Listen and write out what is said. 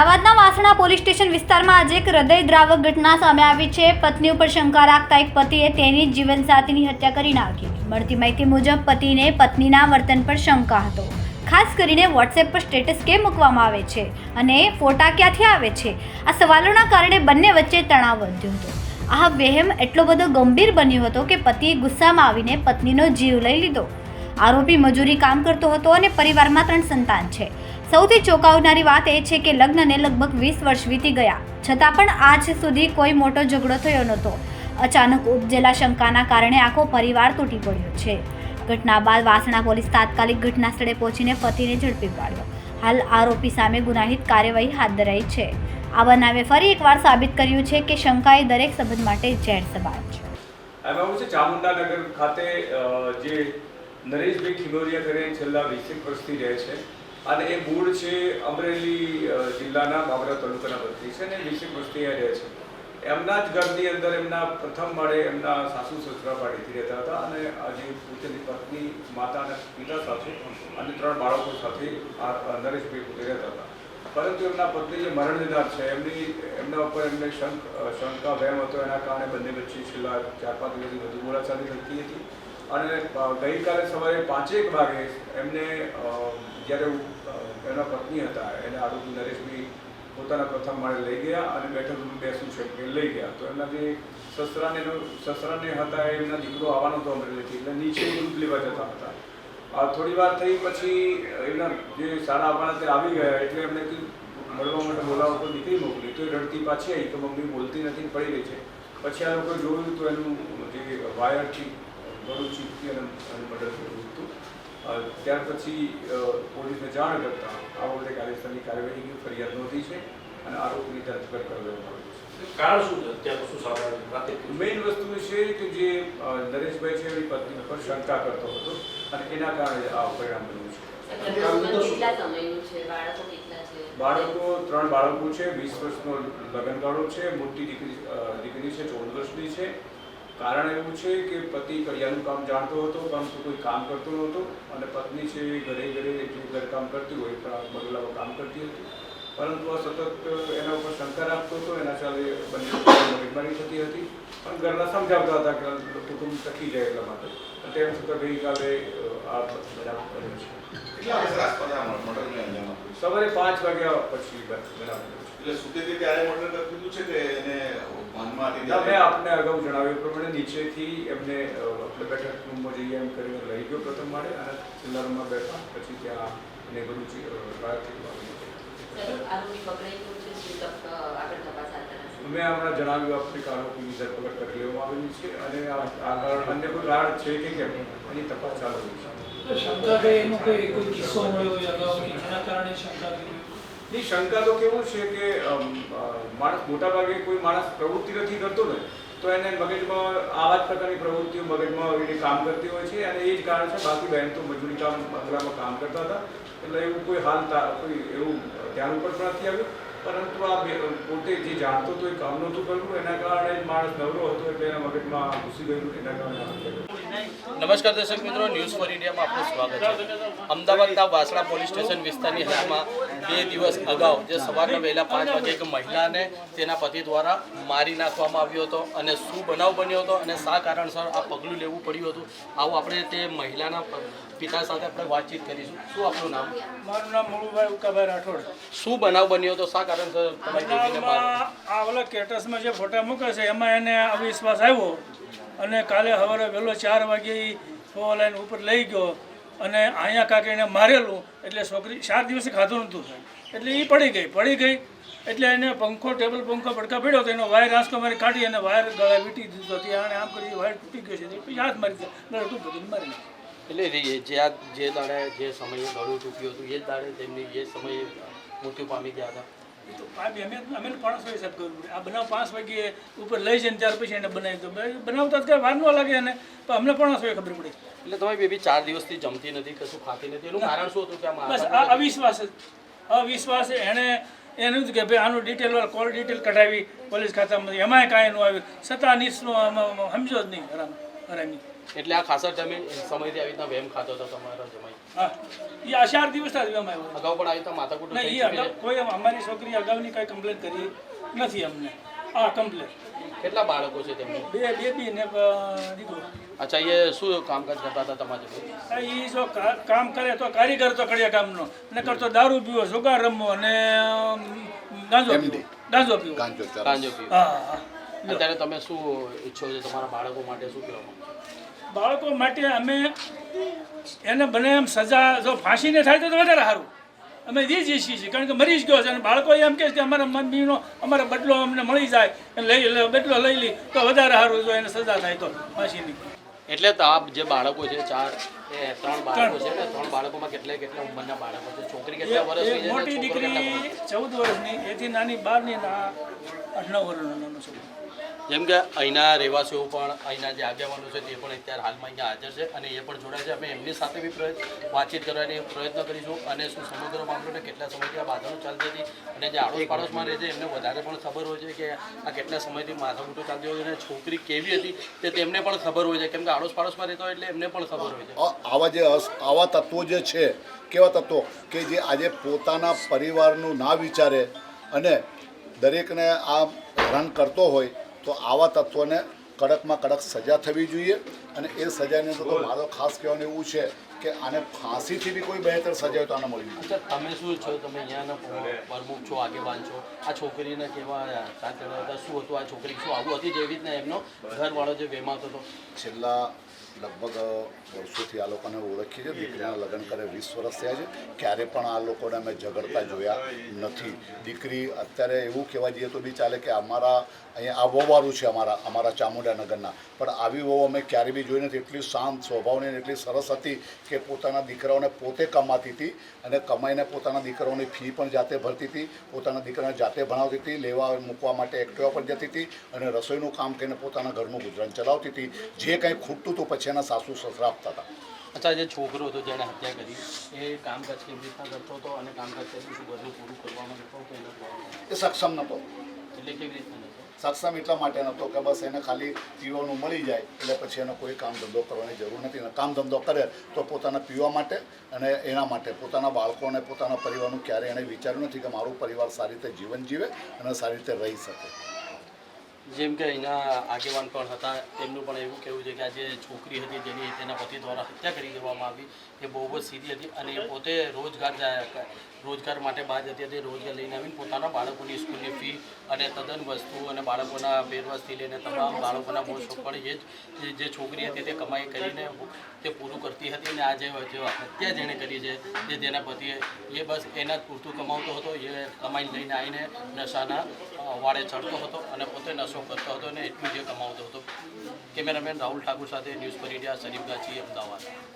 અમદાવાદના Vasna police station વિસ્તારમાં આજે એક હૃદયદ્રાવક ઘટના સામે આવી છે. પત્ની ઉપર શંકા રાખતા એક પતિએ તેની જ જીવનસાથીની હત્યા કરી નાખી. મળતી માહિતી મુજબ, પતિને પત્નીના વર્તન પર શંકા હતો. ખાસ કરીને વોટ્સએપ પર સ્ટેટસ કેમ મૂકવામાં આવે છે અને ફોટા ક્યાંથી આવે છે? આ સવાલોના કારણે બંને વચ્ચે તણાવ વધ્યો હતો. આ વહેમ એટલો બધો ગંભીર બન્યો હતો કે પતિએ ગુસ્સામાં આવીને પત્નીનો જીવ લઈ લીધો. આરોપી મજૂરી કામ કરતો હતો અને પરિવારમાં ત્રણ સંતાન છે. સૌથી ચોંકાવનારી વાત એ છે કે લગ્નને લગભગ વીસ વર્ષ વીતી ગયા. છતાં પણ આજ સુધી કોઈ મોટો ઝઘડો થયો નહોતો. અચાનક ઉપજેલા શંકાના કારણે આખો પરિવાર તૂટી પડ્યો છે. ઘટના બાદ વાસણા પોલીસ તાત્કાલિક ઘટના સ્થળે પહોંચીને પતિને ઝડપી પાડ્યો. હાલ આરોપી સામે ગુનાહિત કાર્યવાહી હાથ ધરાઈ છે. આ બનાવે ફરી એકવાર સાબિત કર્યું છે કે શંકા એ દરેક સંબંધ માટે ઝેર સમાન છે. ચામુંડાનગર ખાતે જે નરેશભાઈ ખિલોરિયા કરીને છેલ્લા વીસેક વર્ષથી રહે છે. અને એ મૂળ છે અમરેલી જિલ્લાના બાબરા તાલુકાના વતની છે અને વીસેક વર્ષથી રહે છે. એમના જ ઘરની અંદર એમના પ્રથમ માળે એમના સાસુ સસરા પાડીથી રહેતા હતા અને આજે પોતાની પત્ની, માતા અને પિતા સાથે અને ત્રણ બાળકો સાથે આ નરેશભાઈ પોતે રહેતા હતા. પરંતુ એમના પત્ની જે મરણ જનાર છે, એમની, એમના ઉપર એમને શંક શંકા, વહેમ હતો. એના કારણે બંને વચ્ચે છેલ્લા ચાર પાંચ દિવસથી વધુ બોલાચાલી થતી હતી. અને ગઈકાલે સવારે પાંચેક વાગે એમને જ્યારે એના પત્ની હતા, એને આરોપી નરેશભાઈ પોતાના પ્રથમ માળે લઈ ગયા અને બેઠક રૂમ બેસું છે કે લઈ ગયા. તો એમના જે સસરાને સસરાને હતા એમના દીકરો આવવાનો હતો અમરેલીથી, એટલે નીચે દૂધ લેવા જતા હતા. થોડી વાર થઈ પછી એમના જે સાડા આપણા તે આવી ગયા એટલે એમને મળવા માટે બોલાવો તો દીકરી મોકલી. તો એ રડતી પાછી આવી તો મમ્મી બોલતી નથી પડી રહી છે. પછી આ લોકો જોયું તો એનું જે વાયરથી ચીપકી અને મર્ડર કર્યું હતું. ત્યાર પછી પોલીસને જાણ કરતા આ વખતે કાર્યસ્થળની કાર્યવાહી ફરિયાદ નોંધી છે અને આરોપીની ધરપકડ કરવામાં આવી છે. કારણ શું છે? શું સામે મેઇન વસ્તુ છે કે જે નરેશભાઈ છે એની પત્ની પર શંકા કરતો હતો અને એના કારણે આ પરિણામ બન્યું છે. બાળકો કેટલા છે? બાળકો ત્રણ બાળકો છે વીસ વર્ષનો લગ્નગાળો છે મોટી દીકરી દીકરી છે ચૌદ વર્ષની છે. કારણ એવું છે કે પતિ કડિયાનું કામ જાણતો હતો પરંતુ કોઈ કામ કરતો નહોતો, અને પત્ની છે એ ઘરે ઘરે જે ઘરકામ કરતી હોય બગલાઓ કામ કરતી હતી. પરંતુ આ સતત એના ઉપર શંકા રાખતો હતો, એના ચાલે બંને મગજમારી થતી હતી. પણ ઘરના સમજાવતા હતા કે કુટુંબ ટકી જાય એટલા માટે. તેમ છતાં ગઈકાલે આ બધા બન્યો છે. સવારે પાંચ વાગ્યા પછી બનાવ બન્યો છે એટલે સુતી હતી ત્યારે ઓર્ડર કરી દીધું છે કે એને માનમાં હતી મેં આપને અગાઉ જણાવ્યું પ્રમાણે નીચેથી એમને આપણે બેઠક રૂમમાં જઈએ એમ કરીને લઈ ગયો પ્રથમ માળે અને છેલ્લા રૂમમાં બેઠા પછી ત્યાં એને બધું મેં હમણાં જણાવ્યું આપણે આરોપીની ધરપકડ કરી લેવામાં આવેલી છે અને આ આ કારણ અન્ય કોઈ કારણ છે કે કેમ? એની તપાસ ચાલુ રહી છે. શંકા એનો કોઈ કિસ્સો મળ્યો શંકા શંકા તો કેવું છે કે માણસ મોટાભાગે કોઈ માણસ પ્રવૃત્તિ નથી કરતો ને, તો એને મગજમાં આવા જ પ્રકારની પ્રવૃત્તિઓ મગજમાં એને કામ કરતી હોય છે અને એ જ કારણ છે, બાકી બહેન તો મજૂરી કામ બંગલામાં કામ કરતા હતા, એટલે એવું કોઈ હાલ કોઈ એવું ધ્યાન ઉપર પણ નથી આવ્યું. પરંતુ આ પોતે જે જાણતો હતો એ કામ નહોતું કરવું એના કારણે માણસ નવરો હતો એટલે એના મગજમાં ઘૂસી ગયું. એના કારણે આ નમસ્કાર દર્શક મિત્રો ન્યૂઝ ફોર ઇન્ડિયામાં આપનું સ્વાગત છે. અમદાવાદના વાસણા પોલીસ સ્ટેશન વિસ્તારની હદમાં બે દિવસ અગાઉ જે સવારના વહેલા પાંચ વાગે એક મહિલાને તેના પતિ દ્વારા મારી નાખવામાં આવ્યો હતો અને શું બનાવ બન્યો હતો અને શા કારણસર આ પગલું લેવું પડ્યું હતું આવું આપણે તે મહિલાના પિતા સાથે આપણે વાતચીત કરીશું. શું આપણું નામ? મારું નામ મોળુભાઈ ઉકાભાઈ રાઠોડ. શું બનાવ બન્યો હતો? શા કારણસર તમારી માર આ ઓલા સ્ટેટસમાં જે ફોટા મૂકે છે એમાં એને અવિશ્વાસ આવ્યો. અને કાલે સવારે વહેલો ચાર વાગે ઈ ફોર લાઈન ઉપર લઈ ગયો અને અહીંયા કાંઈક એને મારેલું એટલે છોકરી ચાર દિવસે ખાધું નહોતું. એટલે એ પડી ગઈ પડી ગઈ એટલે એને પંખો ટેબલ પંખો પડકા પડ્યો તો એનો વાયર આંસકો મારી કાઢી અને વાયર ગળા વીટી દીધો ત્યાં આમ કરી વાયર તૂટી ગયો છે. પછી હાથ મારી દીધો. ગળે બધું મારી નાખ્યો. એટલે રે- જે આ જે દાડે જે સમયે ગળું તૂટ્યું હતું એ જ દાડે તેમની જે સમયે મૃત્યુ પામી ગયા હતા. તો અમે અમે તો પાંચ વાગે કરવું પડે આ બનાવ પાંચ વાગે ઉપર લઈ જઈને ત્યાર પછી એને બનાવી દો બનાવતા જ વાર ન લાગે એને પણ અમને ખબર પડી. એટલે તમે બેબી ચાર દિવસથી જમતી નથી કશું ખાતી નથી. એનું કારણ શું હતું કે બસ આ અવિશ્વાસ અવિશ્વાસ એણે એનું જ કે ભાઈ આનું ડિટેલ કોલ ડિટેલ કઢાવી પોલીસ ખાતામાંથી એમાંય કાંઈ ન આવ્યું. છતાં આમાં સમજો જ નહીં હરામ હરામી. એટલે આ ખાસા તમે સમયથી આવી રીતના વેમ ખાતો હતો તમારો હા. એ આ ચાર દિવસ આવ્યો. અગાઉ પણ આવી રીતે માથાકૂટ નહીં એ અગાઉ કોઈ અમારી છોકરી અગાઉની કઈ કમ્પ્લેન કરી નથી અમને. આ કમ્પ્લેન કેટલા બાળકો છે તેમની? બે બેબી ને દીકરો. અચ્છા એ શું કામકાજ કરતા હતા તમારે એ જો કામ કરે તો કારીગર તો કડિયા કામનો. ને કરતો દારૂ પીવો સુગાર રમવો અને અમ, ગાંજો પીવો. ગાંજો પીવો. ગાંજો ગાંજો પીવો. હા હા. અત્યારે તમે શું ઈચ્છો છો તમારા બાળકો માટે? શું કહેવા માંગો? બાળકો માટે અમે એને બને એમ સજા, જો ફાંસીને થાય તો વધારે સારું. અમે જી ઈચ્છીએ છીએ કારણ કે મરી જ ગયો છે અને બાળકો એમ કહે કે અમારા મમ્મીનો, અમારો બદલો અમને મળી જાય લઈ બદલો લઈ લઈ તો વધારે સારું, જો એને સજા થાય તો ફાંસીની એટલે તો આ જે બાળકો છે, ચાર એ ત્રણ બાળકો છે ને ત્રણ બાળકોમાં કેટલા કેટલા ઉંમરના બાળકો છે? છોકરી કેટલા વર્ષની છે? મોટી છોકરો કેટલા વર્ષનો? દીકરી ચૌદ વર્ષની એથી નાની બારની ના આઠ વર્ષનો છોકરો. જેમ કે અહીંના રહેવાસીઓ પણ અહીંના જે આગેવાનો છે તે પણ અત્યારે હાલમાં અહીંયા હાજર છે અને એ પણ જોડાય છે. અમે એમની સાથે બી પ્રયત્ન વાતચીત કરવાની પ્રયત્ન કરીશું અને શું સમગ્ર મામલોને કેટલા સમયથી આ બાધાઓ ચાલતી હતી અને જે આડોશ પાડોશમાં રહે છે એમને વધારે પણ ખબર હોય છે કે આ કેટલા સમયથી માથાકૂટો ચાલતી હોય છે અને છોકરી કેવી હતી તે તેમને પણ ખબર હોય છે. કેમ કે આડોશ પાડોશમાં રહેતો હોય એટલે એમને પણ ખબર હોય છે. આવા જે અસ- આવા તત્વો જે છે કેવા તત્વો? કે જે આજે પોતાના પરિવારનું ના વિચારે અને દરેકને આ હેરાન કરતો હોય તો આવા તત્વોને કડકમાં કડક સજા થવી જોઈએ અને એ સજાની અંદર તો મારો ખાસ કહેવાનું એવું છે કે આને ફાંસીથી બી કોઈ બહેતર સજા હોય તો આને મળી અચ્છા તમે શું છો? તમે અહીંયાના પ્રમુખ છો આગેવાન છો. આ છોકરીને કેવા સાથે શું હતું? આ છોકરી શું આવું હતી જેવી રીતના એમનો ઘરવાળો જે વેમાતો હતો? છેલ્લા લગભગ વર્ષોથી આ લોકોને ઓળખીએ છીએ દીકરીના લગ્ન કરે વીસ વર્ષ થયા છે. ક્યારે પણ આ લોકોને અમે ઝઘડતા જોયા નથી. દીકરી અત્યારે એવું કહેવા જઈએ તો બી ચાલે કે અમારા અહીંયા આ વહુવારું છે અમારા અમારા ચામુંડા નગરના. પણ આવી વહુ અમે ક્યારે બી જોઈ નથી. એટલી શાંત સ્વભાવની એટલી સરસ હતી કે પોતાના દીકરાઓને પોતે કમાતી હતી અને કમાઈને પોતાના દીકરાઓની ફી પણ જાતે ભરતી હતી પોતાના દીકરાને જાતે ભણાવતી હતી લેવા મૂકવા માટે એક્ટિવા પર જતી હતી અને રસોઈનું કામ કરીને પોતાના ઘરનું ગુજરાન ચલાવતી હતી. જે કંઈ ખૂટતું હતું પછી એના સાસુ સસરા આપતા હતા. અચ્છા જે છોકરો હતો જેણે હત્યા કરી એ કામકાજ કેવી રીતના કરતો હતો અને કામકાજ શું બધું પૂરું કરવામાં કરતો હતો એ સક્ષમ નહોતો. એટલે કેવી રીતના? સક્ષમ એટલા માટે નહોતો કે બસ એને ખાલી પીવાનું મળી જાય, એટલે પછી એનો કોઈ કામ ધંધો કરવાની જરૂર નથી. અને કામ ધંધો કરે તો પોતાના પીવા માટે અને એના માટે. પોતાના બાળકોને, પોતાના પરિવારનું ક્યારેય એણે વિચાર્યું નથી કે મારું પરિવાર સારી રીતે જીવન જીવે અને સારી રીતે રહી શકે. જેમ કે અહીંના આગેવાન પણ હતા તેમનું પણ એવું કહેવું છે કે આ જે છોકરી હતી જેની તેના પતિ દ્વારા હત્યા કરી દેવામાં આવી, એ બહુ જ સીધી હતી અને એ પોતે રોજગાર રોજગાર માટે બહાર જતી હતી રોજગાર લઈને આવીને પોતાના બાળકોની સ્કૂલની ફી અને તદ્દન વસ્તુ અને બાળકોના બેરવાસથી લઈને તમામ બાળકોના મોજ પણ એ જ છોકરી હતી તે કમાઈ કરીને તે પૂરું કરતી હતી અને આ જે હત્યા જેણે કરી છે, જે તેના પતિએ, એ બસ એના પૂરતું કમાવતો હતો, એ કમાઈને લઈને આવીને નશાના વાળે ચડતો હતો અને પોતે નશો કરતો હતો અને એટલું જે કમાવતો હતો. કેમેરામેન રાહુલ ઠાકુર સાથે ન્યૂઝ પર ઇન્ડિયા શરીફ ગાછી અમદાવાદ.